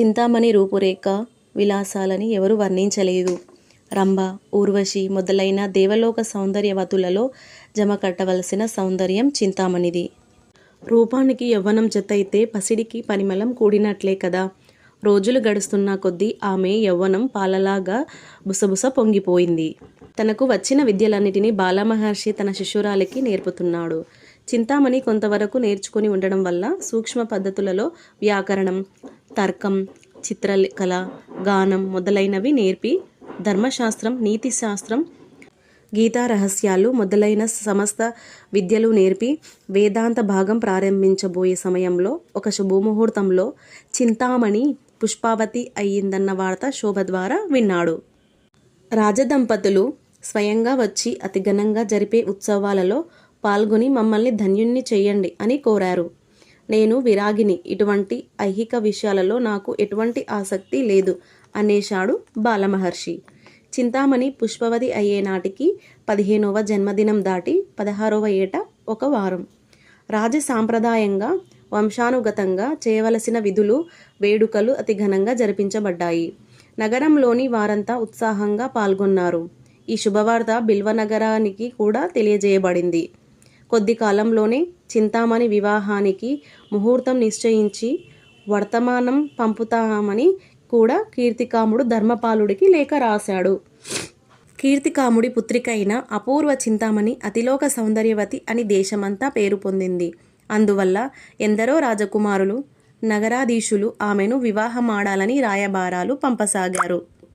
చింతామణి రూపురేఖ విలాసాలని ఎవరు వర్ణించలేదు. రంభ ఊర్వశి మొదలైన దేవలోక సౌందర్యవతులలో జమ కట్టవలసిన సౌందర్యం చింతామణిది. రూపానికి యవ్వనం జతైతే పసిడికి పరిమళం కూడినట్లే కదా. రోజులు గడుస్తున్న కొద్దీ ఆమె యవ్వనం పాలలాగా బుసబుస పొంగిపోయింది. తనకు వచ్చిన విద్యలన్నిటినీ బాలమహర్షి తన శిశురాలికి నేర్పుతున్నాడు. చింతామణి కొంతవరకు నేర్చుకుని ఉండడం వల్ల సూక్ష్మ పద్ధతులలో వ్యాకరణం తర్కం చిత్రకళ గానం మొదలైనవి నేర్పి ధర్మశాస్త్రం నీతిశాస్త్రం గీతా రహస్యాలు మొదలైన సమస్త విద్యలు నేర్పి వేదాంత భాగం ప్రారంభించబోయే సమయంలో ఒక శుభముహూర్తంలో చింతామణి పుష్పావతి అయ్యిందన్న వార్త శోభ ద్వారా విన్నాడు. రాజదంపతులు స్వయంగా వచ్చి అతి ఘనంగా జరిపే ఉత్సవాలలో పాల్గొని మమ్మల్ని ధన్యుణ్ణి చేయండి అని కోరారు. నేను విరాగిని. ఇటువంటి ఐహిక విషయాలలో నాకు ఎటువంటి ఆసక్తి లేదు అనేశాడు బాలమహర్షి. చింతామణి పుష్పవతి అయ్యే నాటికి పదిహేనవ జన్మదినం దాటి పదహారవ ఏట ఒక వారం. రాజ సాంప్రదాయంగా వంశానుగతంగా చేయవలసిన విధులు వేడుకలు అతి ఘనంగా జరిపించబడ్డాయి. నగరంలోని వారంతా ఉత్సాహంగా పాల్గొన్నారు. ఈ శుభవార్త బిల్వ నగరానికి కూడా తెలియజేయబడింది. కొద్ది కాలంలోనే చింతామణి వివాహానికి ముహూర్తం నిశ్చయించి వర్తమానం పంపుతామని కూడా కీర్తికాముడు ధర్మపాలుడికి లేఖ రాశాడు. కీర్తికాముడి పుత్రిక అయిన అపూర్వ చింతామణి అతిలోక సౌందర్యవతి అని దేశమంతా పేరు పొందింది. అందువల్ల ఎందరో రాజకుమారులు నగరాధీశులు ఆమెను వివాహమాడాలని రాయబారాలు పంపసాగారు.